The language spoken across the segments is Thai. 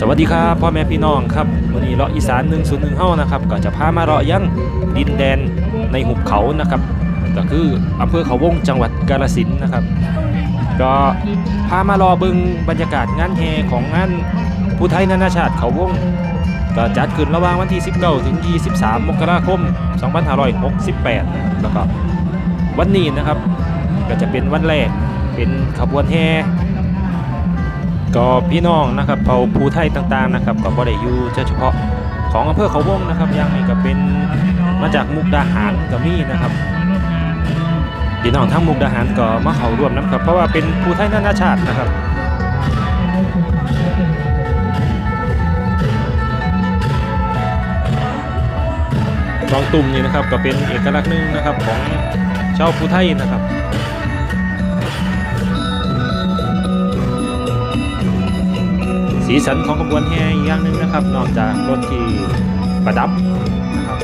สวัสดีครับพ่อแม่พี่น้องครับวันนี้เลาะอีสาน101เฮานะครับก็จะพามาเลาะยังดินแดนในหุบเขานะครับก็คืออำเภอเขาวงจังหวัดกาฬสินธุ์นะครับ ก็พามารอเบิงบรรยากาศงานแห่ของงานผู้ไทยนานาชาติเขาวงก็จัดขึ้นระหว่างวันที่ 19 ถึง 23 มกราคม 2568 แล้วก็วันนี้นะครับก็จะเป็นวันแรกเป็นขบวนแห่ ก็พี่น้องนะครับเผ่าภูไทยต่างๆนะครับก็บ่ได้อยู่เฉพาะของอำเภอเขาวงนะครับย่างนี้ก็เป็นมาจากมุกดาหารก็มีนะครับพี่น้องทั้งมุกดาหารก็มาเข้าร่วมนะครับ เพราะว่าเป็นภูไทยนานาชาตินะครับกองตุ่มนี่นะครับก็เป็นเอกลักษณ์หนึ่งนะครับของชาวภูไทยนะครับ สีสันของขบวนแห่อีกอย่างหนึ่งนะครับ นอกจากรถที่ประดับนะครับ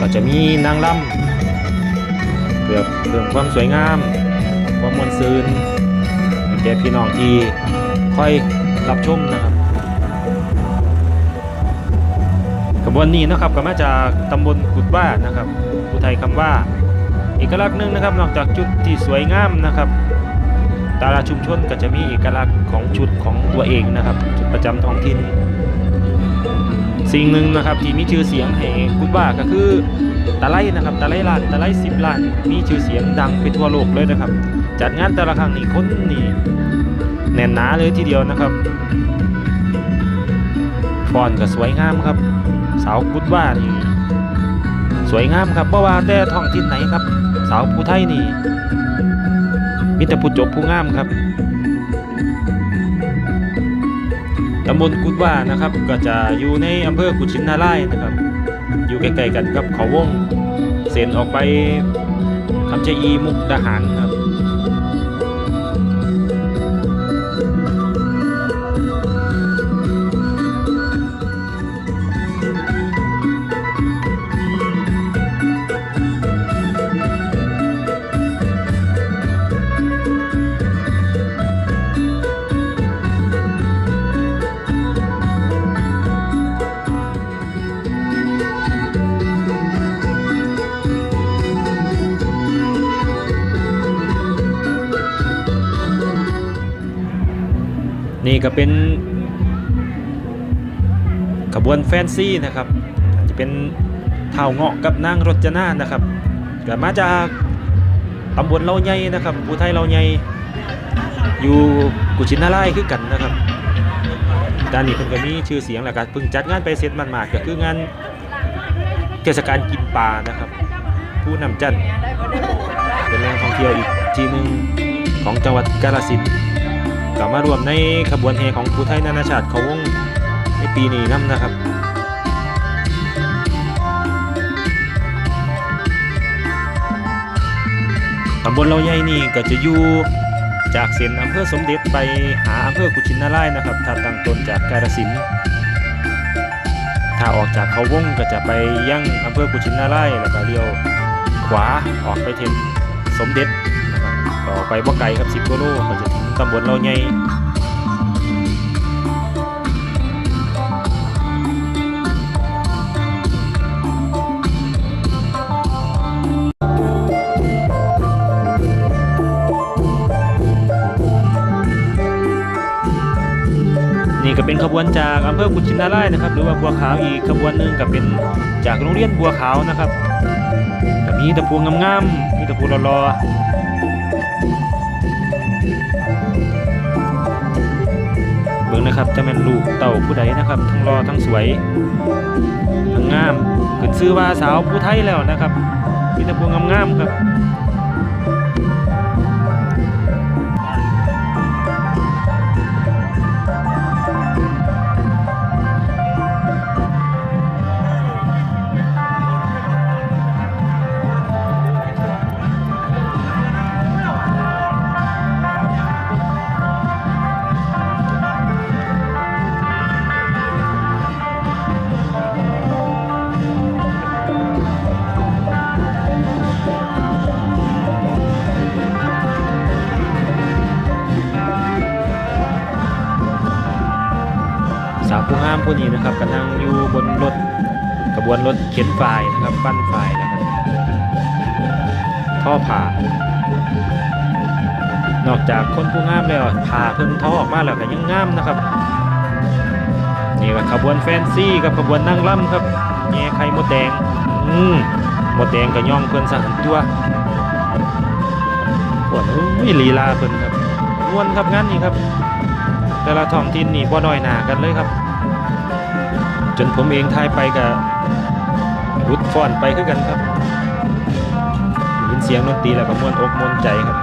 ก็จะมีนางรำเพื่อเพิ่มความสวยงาม ความมวลซืนแก่พี่น้องที่คอยรับชมนะครับขบวนนี้นะครับก็มาจากตำบลกุดว่านะครับอุทัยคำว่า เอกลักษณ์หนึ่งนะครับ นอกจากจุดที่สวยงามนะครับ แต่ละชุมชนก็จะมีเอกลักษณ์ของชุดของตัวเองนะครับชุดประจำท้องถิ่นสิ่งหนึ่งนะครับที่มีชื่อเสียงให้กุดว่าก็คือตะไลนะครับตะไลล้านตะไลสิบล้านมีชื่อเสียงดังไปทั่วโลกเลยนะครับ จัดงานแต่ละครั้งนี่คนนี่แน่นหนาเลยทีเดียวนะครับฟอนก็สวยงามครับ สาวกุดว่านี่สวยงามครับเพราะว่าแต่ท้องถิ่นไหนครับ สาวผู้ไทยนี่ มีแต่ผู้จบผู้งามครับตำบลกุดว่านะครับ ก็จะอยู่ในอำเภอกุชินนารายนะครับ อยู่ใกล้ๆกันกับเขาวงเส้นออกไปคำชะอีมุกดาหาร ก็เป็นขบวนแฟนซีนะครับจะเป็นเท่าเงาะกับนางรจนานะครับก็มาจากตำบลเราใหญ่นะครับภูไทยเราใหญ่อยู่กุชินารายณ์คือกันนะครับด้านนี้เพิ่นก็มีชื่อเสียงแล้วก็เพิ่งจัดงานไปเสร็จมันมาดๆก็คืองานเทศกาลกินปลานะครับ ผู้นำจันเป็นแหล่งท่องเที่ยวอีกทีหนึ่งของจังหวัดกาฬสินธุ์ กลับมารวมในขบวนแห่ของภูไทยนานาชาติเขาวงในปีนี้นํนะครับตำบลเราใหญ่นี่ก็จะอยู่จากเส้นอำเภอสมเด็จไปหาอำเภอกุชินนารายนะครับถ้าตั้งต้นจากกาฬสินธุ์ถ้าออกจากเขาวงก็จะไปยังอำเภอกุชินนารายแล้วก็เลี้ยวขวาออกไปเทนสมเด็จนะครับต่อไปบ่ไกลครับ10กิโลก็จะถึง ตำบลเราใหญ่นี่ก็เป็นขบวนจากอำเภอกุชินารายนะครับ หรือว่าบัวขาวอีกขบวนหนึ่งก็เป็นจากโรงเรียนบัวขาวนะครับก็มีตะพวงงามๆมีตะพูรอๆ บิ่งนะครับจะเป็นลูกเต่าผู้ใดนะครับ ทั้งรอทั้งสวยทั้งงามขึ้นชื่อว่าสาวผู้ไทยแล้วนะครับมีแตะพวงงามๆครับ ผู้นี้นะครับก็นั่งอยู่บนรถกระบวนรถเข็นฝ่ายนะครับปั้นฝ่ายนะครับท่อผ่านอกจากคนผู้งามแล้วผ่าเพิ่นท่อออกมาแล้วก็ยังงามนะครับนี่ก็ขบวนแฟนซีกับขบวนนั่งล่ำครับแง่ไข่มดแดงอืมมดแดงก็ย่องเพิ่นสหันตัวปวดอุ้ยลีลาเพิ่นครับม่วนครับงานนี้ครับ แต่ละท้องถิ่นนี่บ่น้อยหนากันเลยครับ จนผมเองทายไปกับรุดฟอนไปคือกันครับด้ยินเสียงดนตรีแล้วก็ม่วนอกม่วนใจครับ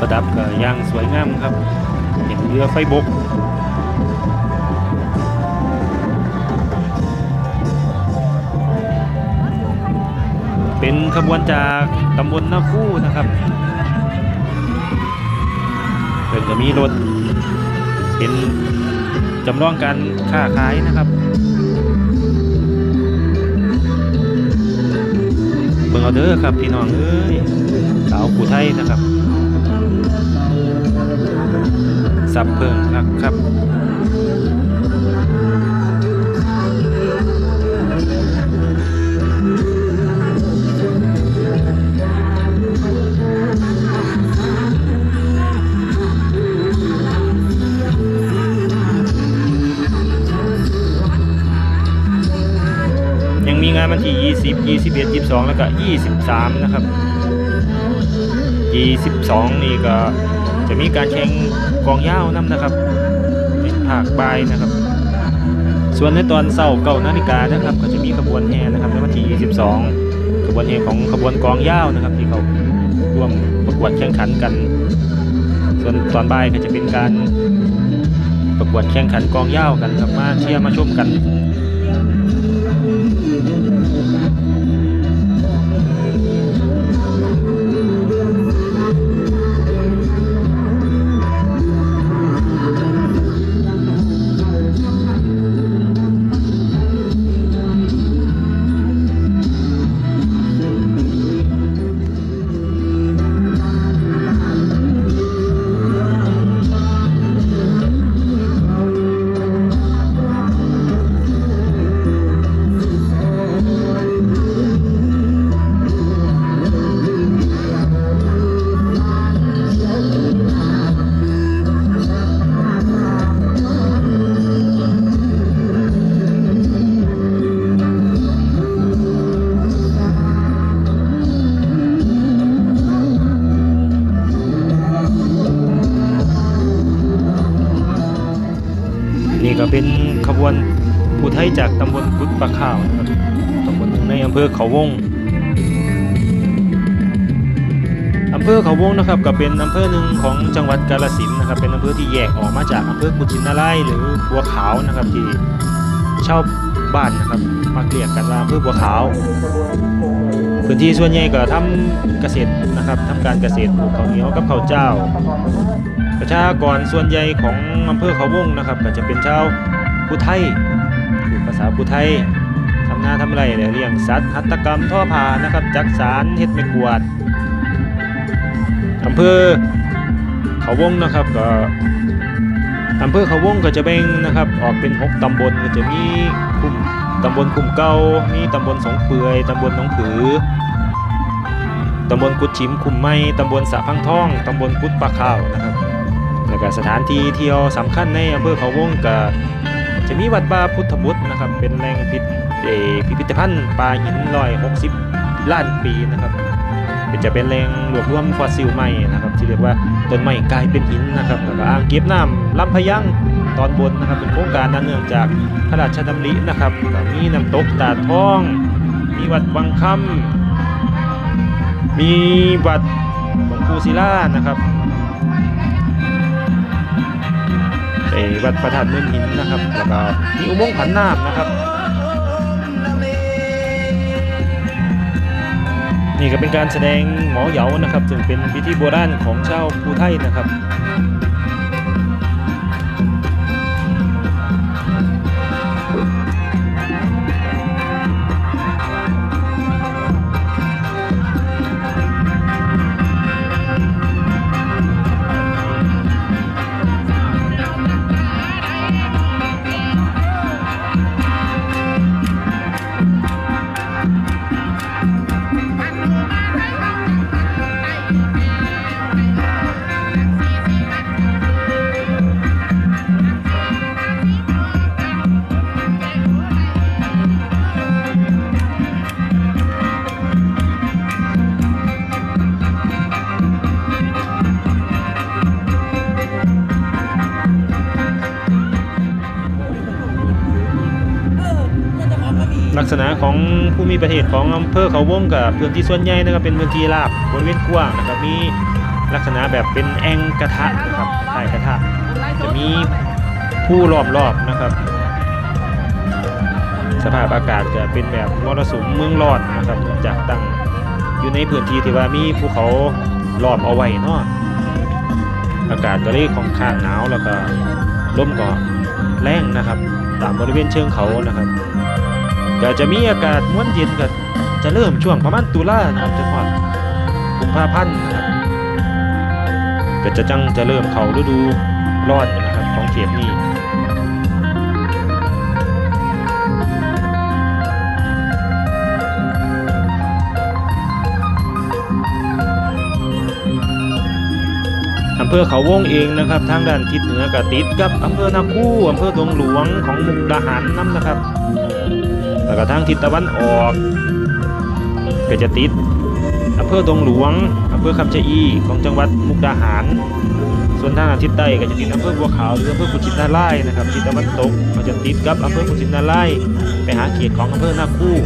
ประดับก็ย่างสวยงามครับ เห็นเรือไฟบกเป็นขบวนจากตำบลน้าฟูนะครับเพิ่นก็มีรถ เป็นจำลองการค้าขายนะครับเบิ่งเอาเด้อครับพี่น้องเอ้ยสาวผู้ไทยนะครับ สับเพิงนะครับยังมีงานวันที่ 20 21 22 แล้วก็ 23 นะครับ 22 นี่ก็ จะมีการแข่งกองยาวน้ำนะครับเป็นภาคบ่ายนะครับ ส่วนในตอนเช้าเก้านาฬิกานะครับ ก็จะมีขบวนแห่นะครับในวันที่ 22 ขบวนแห่ของขบวนกองยาวนะครับ ที่เขาร่วมประกวดแข่งขันกัน ส่วนตอนบ่ายก็จะเป็นการประกวดแข่งขันกองยาวกันครับมาเชียร์มาชมกัน ทยจากตำบลกุดปะข่าวนะครับตำบลหนึ่งในอำเภอเขาวงอำเภอเขาวงนะครับก็เป็นอำเภอหนึ่งของจังหวัดกาฬสินนะครับ เป็นอำเภอที่แยกออกมาจากอำเภอกุชินารายหรือบัวขาวนะครับที่ชาวบ้านนะครับมักเรียกกันว่าอำเภอบัวขาว พื้นที่ส่วนใหญ่ก็ทำเกษตรนะครับทำการเกษตรปลูกข้าวเหนียวกับข้าวเจ้า ประชากรส่วนใหญ่ของอำเภอเขาวงนะครับ ก็จะเป็นชาวผู้ไทย ภาษาผู้ไทยทำนาทำไรเนี่ยเลี้ยงสัตว์หัตถกรรมท่อผานะครับจักสารเฮ็ดไม้กวาดอำเภอเขาวงนะครับก็อำเภอเขาวงก็จะแบ่งนะครับ ออกเป็น 6 ตำบลก็จะมีคุมตำบลคุมเก่ามีตำบลสงเปือยตำบลหนองผือตำบลกุดชิมคุมไม้ตำบลสะพังท่องตำบลกุดปลาข้าวนะครับแล้วก็สถานที่เที่ยวสำคัญในอำเภอเขาวงก็ จะมีวัดป่าพุทธบุตรนะครับ เป็นแหล่งพิพิธเอ่อพิธภัณฑ์ปลาหินลอย60 ล้านปีนะครับเป็นจะเป็นแหล่งรวบรวมฟอสซิลใหม่นะครับ ที่เรียกว่าต้นไม้กลายเป็นหินนะครับแล้วก็อ่างเก็บน้ำลำพยังตอนบนนะครับ เป็นโครงการนั้นเนื่องจากพระราชดำรินะครับมีน้ำตกตาดทอง มีวัดวังคำมีวัดหลวงปู่ศิลานะครับ วัดพระธาตุเมืองหินนะครับ แล้วก็มีอุโมงค์ผันน้ำนะครับ นี่ก็เป็นการแสดงหมอเหยานะครับ ซึ่งเป็นพิธีโบราณของชาวภูไทยนะครับ ของภูมิประเทศของอำเภอเขาวงกับพื้นที่ส่วนใหญ่นะครับเป็นพื้นที่ราบบริเวณกว้างนะครับมีลักษณะแบบเป็นแองกระทะนะครับคล้ายกระทะจะมีผู้ล้อมรอบนะครับ สภาพอากาศจะเป็นแบบมรสุมเมืองร้อนนะครับจากตั้งอยู่ในพื้นที่ที่ว่ามีภูเขาล้อมเอาไว้เนาะอากาศก็เลยค่อนข้างหนาวแล้วก็ลมก็แรงนะครับ ตามบริเวณเชิงเขานะครับ ก็จะมีอากาศม้วนเย็นก็จะเริ่มช่วงประมาณตุลานะครับจนถึงกุมภาพันธ์นะครับก็จะจังจะเริ่มเข้าฤดูร้อนนะครับของเขตนี้อำเภอเขาวงเองนะครับ ทางด้านทิศเหนือก็ติดกับอำเภอนาคู่อำเภอดงหลวงของมุกดาหารน้ำนะครับ แล้วก็ทางทิศตะวันออกก็จะติดอำเภอดงหลวงอำเภอคำชะอีของจังหวัดมุกดาหาร ส่วนทางทิศใต้ก็จะติดอำเภอบัวขาวหรืออำเภอกุชินาไล่นะครับทิศตะวันตกก็จะติดกับอำเภอกุชินาไล่ไปหาเขตของอำเภอนาคู่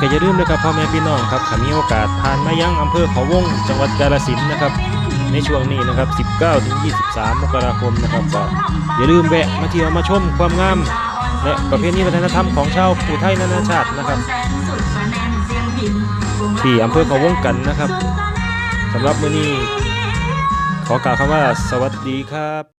ก็อย่าลืมนะครับพ่อแม่พี่น้องครับถ้ามีโอกาสผ่านมายังอำเภอเขาวง จังหวัดกาฬสินธุ์นะครับ ในช่วงนี้นะครับ 19 ถึง 23 มกราคมนะครับก็อย่าลืมแวะมาเที่ยวมาชมความงาม และประเพณีวัฒนธรรมของชาวภูไทยนานาชาตินะครับ ที่อำเภอเขาวงกันนะครับสำหรับมื้อนี้ขอกล่าวคำว่าสวัสดีครับ